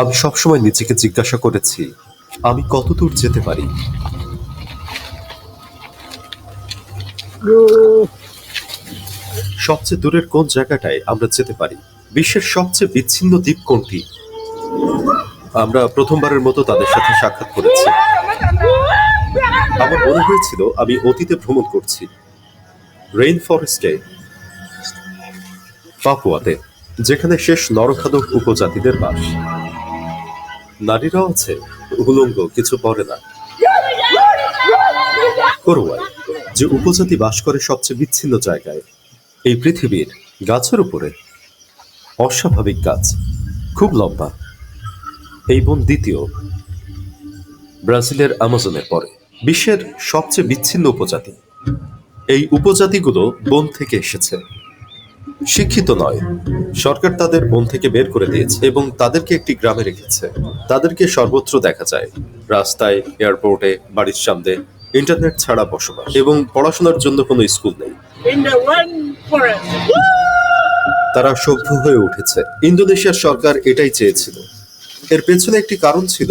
আমি সবসময় নিজেকে জিজ্ঞাসা করেছি, আমি কতদূর যেতে পারি? সবচেয়ে দূরের কোন জায়গাটায় আমরা যেতে পারি? বিশ্বের সবচেয়ে বিচ্ছিন্ন দ্বীপ কোনটি? আমরা প্রথমবারের মতো তাদের সাথে সাক্ষাৎ করেছি। আমার মনে হয়েছিল আমি অতীতে ভ্রমণ করছি। রেইন ফরেস্টে পাপুয়াতে যেখানে শেষ নরখাদক উপজাতিদের বাস। নারীরাও আছে, উলঙ্গ, কিছু পরে না। যে উপজাতি বাস করে সবচেয়ে বিচ্ছিন্ন জায়গায়, এই পৃথিবীর গাছের উপরে। অস্বাভাবিক গাছ, খুব লম্বা। এই বন দ্বিতীয়, ব্রাজিলের আমাজনের পরে, বিশ্বের সবচেয়ে বিচ্ছিন্ন উপজাতি। এই উপজাতিগুলো বন থেকে এসেছে। শিক্ষিত নয়। সরকার তাদের বন থেকে বের করে দিয়েছে এবং তাদেরকে একটি গ্রামে রেখেছে। তাদেরকে সর্বত্র দেখা যায়। রাস্তায় এয়ারপোর্টে বাড়ির সামনে ইন্টারনেট ছাড়া বসবাস এবং পড়াশোনার জন্য কোনো স্কুল নেই. তারা সভ্য হয়ে উঠেছে। ইন্দোনেশিয়ার সরকার এটাই চেয়েছিল। এর পেছনে একটি কারণ ছিল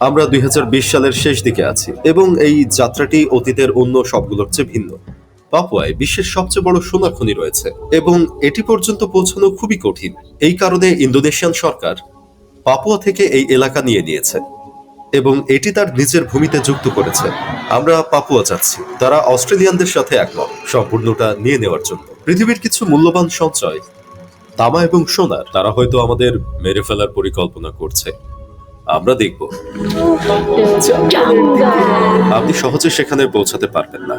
আমরা দুই হাজার বিশ সালের শেষ দিকে আছি এবং এই যাত্রাটি অতীতের অন্য সবগুলোর চেয়ে ভিন্ন। পাপুয়ায় বিশ্বের সবচেয়ে বড় সোনা খনি রয়েছে এবং এটি পর্যন্ত পৌঁছানো খুবই কঠিন। এই কারণে ইন্দোনেশিয়ান সরকার পাপুয়া থেকে এই এলাকা নিয়ে নিয়েছে এবং এটি তার নিজের ভূমিতে যুক্ত করেছে। আমরা পাপুয়া যাচ্ছি তারা অস্ট্রেলিয়ানদের সাথে একমত। সম্পূর্ণটা নিয়ে নেওয়ার জন্য। পৃথিবীর কিছু মূল্যবান সঞ্চয় তামা এবং সোনার তারা হয়তো আমাদের মেরে ফেলার পরিকল্পনা করছে। আমরা দেখব। আপনি সহজে সেখানে পৌঁছাতে পারবেন না।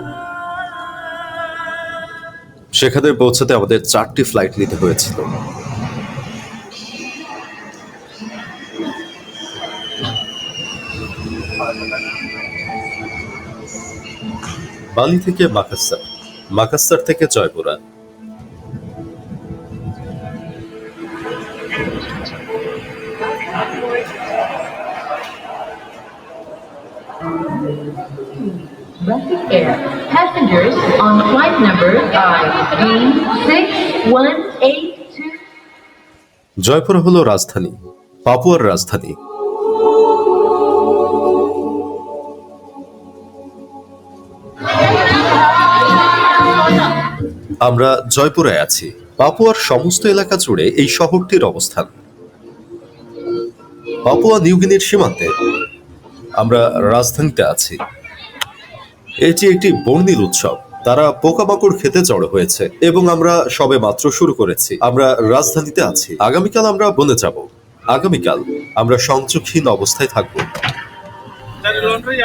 সেখানে পৌঁছাতে আমাদের চারটি ফ্লাইট নিতে হয়েছিল। বালি থেকে মাকাস্তার মাকাস্তার থেকে Jaipura Air. Passengers on flight number ID6182. Jaipura হলো রাজধানী, পাপুয়ার রাজধানী আমরা জয়পুরায় আছি, পাপুয়ার সমস্ত এলাকা জুড়ে এই শহরটির অবস্থান পাপুয়া নিউগিনির সীমান্তে আমরা রাজধানীতে আছি এটি একটি বর্ণিল উৎসব। তারা পোকামাকড় খেতে জড়ো হয়েছে এবং আমরা সবে মাত্র শুরু করেছি। আমরা রাজধানীতে আছি। আগামীকাল আমরা বনে যাব। আগামীকাল আমরা সংযোগহীন অবস্থায় থাকব। Dari laundry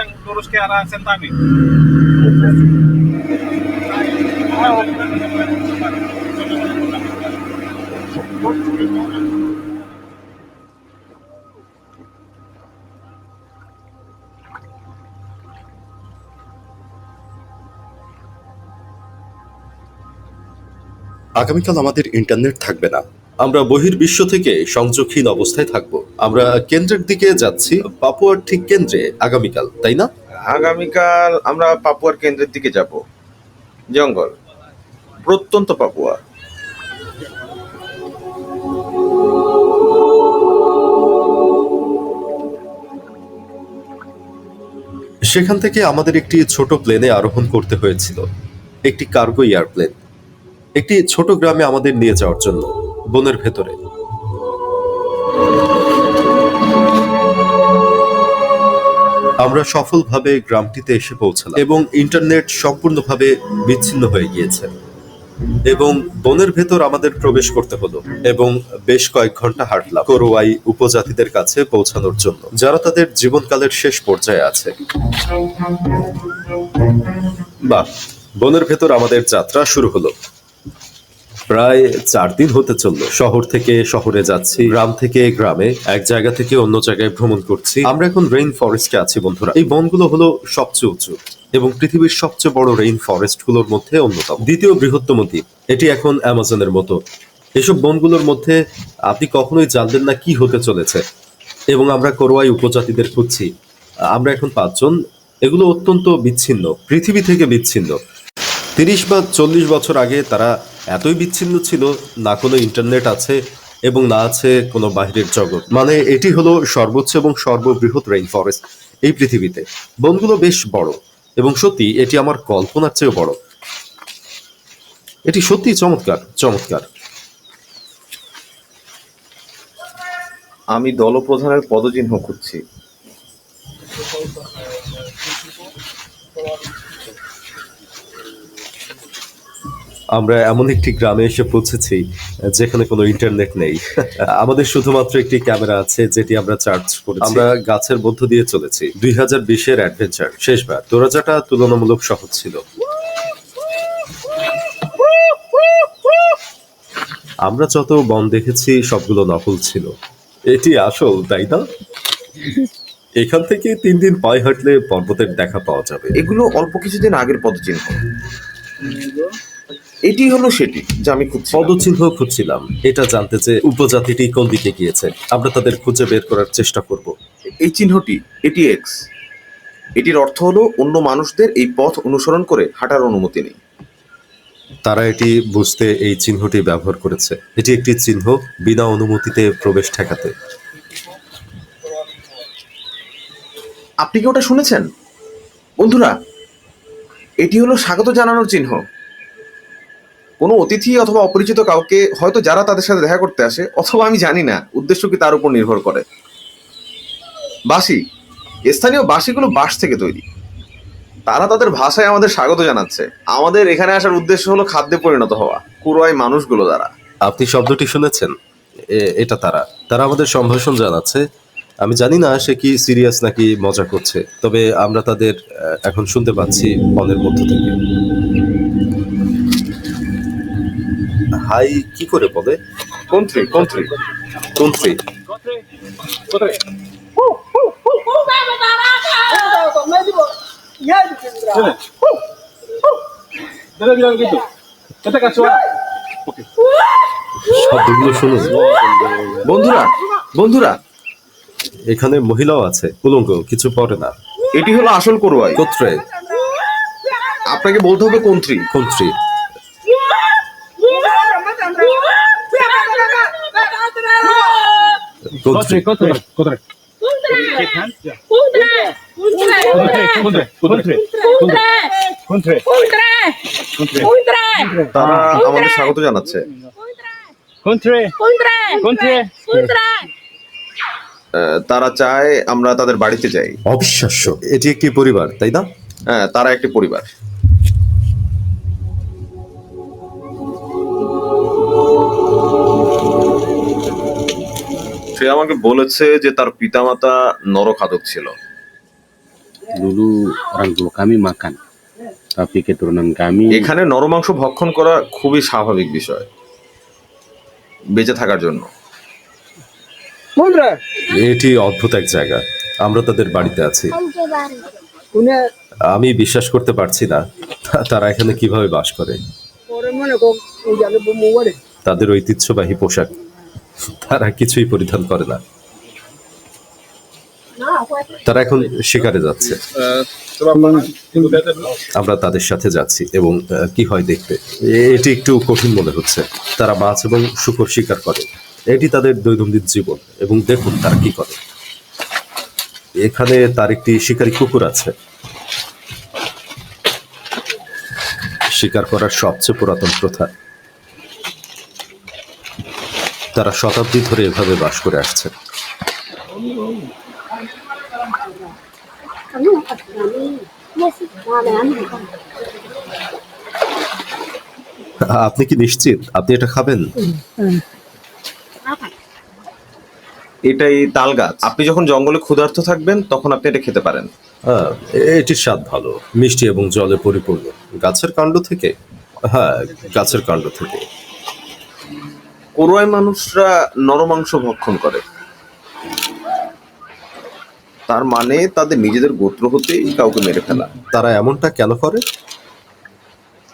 আগামীকাল আমাদের ইন্টারনেট থাকবে না। আমরা বহির্বিশ্ব থেকে সংযোগহীন অবস্থায় থাকব। আমরা কেন্দ্রের দিকে যাচ্ছি পাপুয়ার ঠিক কেন্দ্রে আগামীকাল তাই না? আগামীকাল আমরা পাপুয়ার কেন্দ্রের দিকে যাব। জঙ্গল। প্রত্যন্ত পাপুয়া। সেখান থেকে আমাদের একটি ছোট প্লেনে আরোহণ করতে হয়েছিল। একটি কার্গো এয়ারপ্লেন একটি ছোট গ্রামে আমাদের নিয়ে যাওয়ার জন্য, বনের ভেতরে। আমরা সফলভাবে গ্রামটিতে এসে পৌঁছালাম এবং ইন্টারনেট সম্পূর্ণভাবে বিচ্ছিন্ন হয়ে গিয়েছে এবং বনের ভেতর আমাদের প্রবেশ করতে হলো এবং বেশ কয়েক ঘণ্টা হাঁটলাম করোয়াই উপজাতিদের কাছে পৌঁছানোর জন্য, যারা তাদের জীবনকালের শেষ পর্যায়ে আছে। বাহ, বনের ভেতর আমাদের যাত্রা শুরু হলো। প্রায় চার দিন হতে চলল। শহর থেকে শহরে যাচ্ছি, গ্রাম থেকে গ্রামে, এক জায়গা থেকে অন্য জায়গায় ভ্রমণ করছি। আমরা এখন রেইন ফরেস্টে আছি বন্ধুরা। এই বনগুলো হলো সবচেয়ে উঁচু এবং পৃথিবীর সবচেয়ে বড় রেইন ফরেস্টগুলোর মধ্যে অন্যতম। দ্বিতীয় বৃহত্তম দ্বীপ। এটি এখন অ্যামাজনের মতো। এসব বনগুলোর মধ্যে আপনি কখনোই জানতেন না কি হতে চলেছে এবং আমরা করোয়াই উপজাতিদের খুঁজছি। আমরা এখন পাঁচজন। এগুলো অত্যন্ত বিচ্ছিন্ন, পৃথিবী থেকে বিচ্ছিন্ন। তিরিশ বা চল্লিশ বছর আগে তারা এতই বিচ্ছিন্ন ছিল, না কোনো ইন্টারনেট আছে এবং না আছে কোনো বাইরের জগৎ। মানে এটি হলো সর্বোচ্চ এবং সর্ববৃহৎ রেইন ফরেস্ট এই পৃথিবীতে। বনগুলো বেশ বড় এবং সত্যি এটি আমার কল্পনার চেয়েও বড়। এটি সত্যি চমৎকার চমৎকার। আমি দলপ্রধানের পদচিহ্ন খুঁজছি। আমরা এমন একটি গ্রামে এসে পৌঁছেছি, যেখানে কোনো ইন্টারনেট নেই। আমাদের শুধুমাত্র একটি ক্যামেরা আছে, যেটি আমরা চার্জ করেছি। আমরা গাছের মধ্য দিয়ে চলেছি। দুই হাজার বিশের অ্যাডভেঞ্চার শেষবার। দোরাজাটা তুলনামূলক সহজ ছিল। আমরা যত বন দেখেছি, সবগুলো নকল ছিল। এটি আসল, তাই না? এখান থেকে তিন দিন পায়ে হাঁটলে পর্বতের দেখা পাওয়া যাবে। এগুলো অল্প কিছুদিন আগের পদচিহ্ন। এটি হলো সেটি যা আমি খুঁজছি পদচিহ্ন খুঁজছিলাম। এটা জানতে যে উপজাতিটি কোন দিকে গিয়েছে। আমরা তাদের খুঁজে বের করার চেষ্টা করব। এই চিহ্নটি এটি এক্স এটির অর্থ হলো অন্য মানুষদের এই পথ অনুসরণ করে হাঁটার অনুমতি নেই। তারা এটি বুঝতে এই চিহ্নটি ব্যবহার করেছে। এটি একটি চিহ্ন বিনা অনুমতিতে প্রবেশ ঠেকাতে। আপনি কি ওটা শুনেছেন? বন্ধুরা এটি হলো স্বাগত জানানোর চিহ্ন। কোনো অতিথি অথবা অপরিচিত কাউকে হয়তো যারা তাদের সাথে দেখা করতে আসে, অথবা আমি জানি না, উদ্দেশ্য কি তার উপর নির্ভর করে। বাঁশি স্থানীয় বাঁশিগুলো বাঁশ থেকে তৈরি। তারা তাদের ভাষায় আমাদের স্বাগত জানাচ্ছে। আমাদের এখানে আসার উদ্দেশ্য হলো খাদ্যে পরিণত হওয়া কুরোয় মানুষগুলো দ্বারা। আপনি শব্দটি শুনেছেন? এটা তারা। তারা আমাদের সম্ভাষণ জানাচ্ছে। আমি জানি না সে কি সিরিয়াস নাকি মজা করছে, তবে আমরা তাদের এখন শুনতে পাচ্ছি মনের মধ্য থেকে। হাই কি করে বলে? Country country country. শব্দগুলো শুনুন। বন্ধুরা বন্ধুরা এখানে মহিলাও আছে উলঙ্গ কিছু পরে না। এটি হলো আসল করোয়াই। কোত্রে? আপনাকে বলতে হবে কন্ত্রী কন্ট্রি Kotre. তারা আমাদের স্বাগত জানাচ্ছে তারা চায় আমরা তাদের বাড়িতে যাই। অবিশ্বাস্য। এটি একটি পরিবার তাই না? হ্যাঁ তারা একটি পরিবার। সে আমাকে বলেছে যে তার পিতামাতা নরখাদক ছিল। dulu orang tua kami makan tapi keturunan kami এখানে নরমাংস ভক্ষণ করা খুবই স্বাভাবিক বিষয়। বেঁচে থাকার জন্য। এটি অদ্ভুত এক জায়গা। আমরা তাদের বাড়িতে আছি। আমি বিশ্বাস করতে পারছি না। তারা এখানে কীভাবে বাস করে? তাদের ঐতিহ্যবাহী পোশাক। তারা কিছুই পরিধান করে না। তারা এখন শিকারে যাচ্ছে। আমরা তাদের সাথে যাচ্ছি এবং কি হয় দেখতে। এটি একটু কঠিন মনে হচ্ছে। তারা মাছ এবং শুকর শিকার করে। এটি তাদের দৈনন্দিন জীবন এবং দেখুন তারা কি করে। এখানে তার একটি শিকারী কুকুর আছে। শিকার করার সবচেয়ে পুরাতন প্রথা। তারা শতাব্দী ধরে এভাবে বাস করে আসছে। আপনি কি নিশ্চিত? আপনি এটা খাবেন? এটাই তাল গাছ। আপনি যখন জঙ্গলে ক্ষুধার্ত থাকবেন তখন আপনি এটা খেতে পারেন। হ্যাঁ এটির স্বাদ ভালো। মিষ্টি এবং জলে পরিপূর্ণ। গাছের কাণ্ড থেকে? হ্যাঁ গাছের কাণ্ড থেকে। কোরোয় মানুষরা নরমাংস ভক্ষণ করে। তার মানে তাদের নিজেদের গোত্র হতেই কাউকে মেরে ফেলা। তারা এমনটা কেন করে?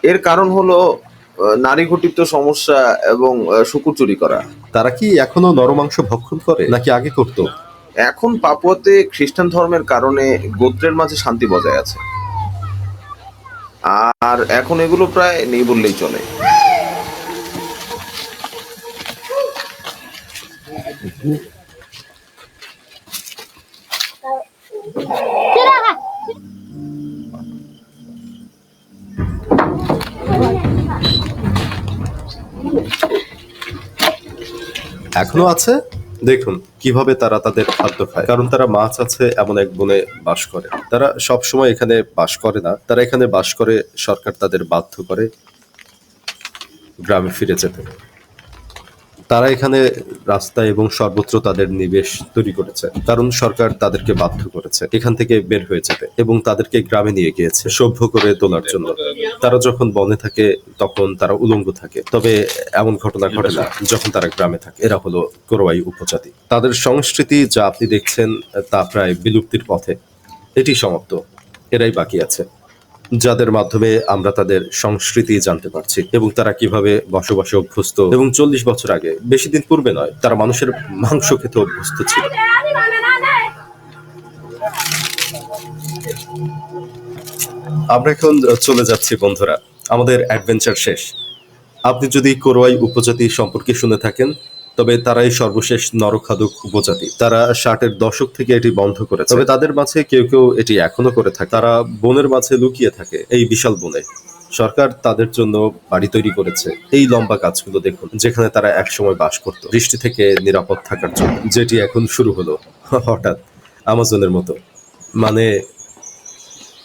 এর কারণ হলো নারী ঘটিত সমস্যা এবং শুকুর চুরি করা। তারা কি এখনও নরমাংস ভক্ষণ করে নাকি আগে করতো? এখন পাপুয়াতে খ্রিস্টান ধর্মের কারণে গোত্রের মাঝে শান্তি বজায় আছে। আর এখন এগুলো প্রায় নেই বললেই চলে। এখনও আছে? দেখুন, কীভাবে তারা তাদের খাদ্য খায়। কারণ তারা মাছ আছে, এমন এক বনে বাস করে। তারা সব সময় এখানে বাস করে না। তারা এখানে বাস করে সরকার তাদের বাধ্য করে গ্রামে ফিরে যেতে। তারা এখানে রাস্তা এবং সর্বত্র তাদের নিবেশ তৈরি করেছে। কারণ সরকার তাদেরকে বাধ্য করেছে, এখান থেকে বের হয়ে যেতে এবং তাদেরকে গ্রামে নিয়ে গিয়েছে সভ্য করে তোলার জন্য। তারা যখন বনে থাকে, তখন তারা উলঙ্গ থাকে। তবে এমন ঘটনা ঘটে না, যখন তারা গ্রামে থাকে। এরা হলো কোরওয়াই উপজাতি। তাদের সংস্কৃতি যা আপনি দেখছেন, তা প্রায় বিলুপ্তির পথে। এটি সমাপ্ত। এরাই বাকি আছে। যাদের মাধ্যমে আমরা তাদের সংস্কৃতি জানতে পারছি এবং তারা কীভাবে বসবাসে অভ্যস্ত এবং চল্লিশ বছর আগে, বেশি দিন পূর্বে নয়, তারা মানুষের মাংস খেতে অভ্যস্ত ছিল। আমরা এখন চলে যাচ্ছি বন্ধুরা, আমাদের অ্যাডভেঞ্চার শেষ। আপনি যদি কোরওয়াই উপজাতি সম্পর্কে শুনে থাকেন তবে তারাই সর্বশেষ নরখাদক উপজাতি। তারা ষাটের দশক থেকে এটি বন্ধ করে তবে তাদের মাঝে কেউ কেউ এটি এখনও করে থাকে। তারা বনের মাঝে লুকিয়ে থাকে এই বিশাল বনে। সরকার তাদের জন্য বাড়ি তৈরি করেছে। এই লম্বা গাছগুলো দেখুন, যেখানে তারা একসময় বাস করত। বৃষ্টি থেকে নিরাপদ থাকার জন্য, যেটি এখন শুরু হলো। হঠাৎ আমাজনের মতো। মানে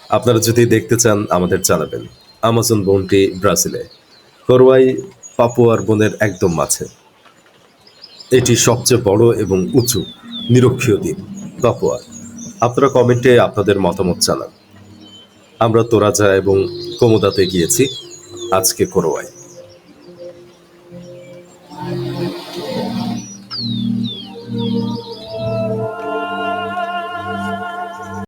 আপনারা যদি দেখতে চান, আমাদের জানাবেন। আমাজন বনটি ব্রাজিলে। করোয়াই পাপুয়ার বনের একদম মাঝে। এটি সবচেয়ে বড় এবং উঁচু নিরক্ষীয় দ্বীপ। পাপুয়া আপনারা কমেন্টে আপনাদের মতামত জানান। আমরা তোরাজা এবং কোমোদাতে গিয়েছি। আজকে করোয়াই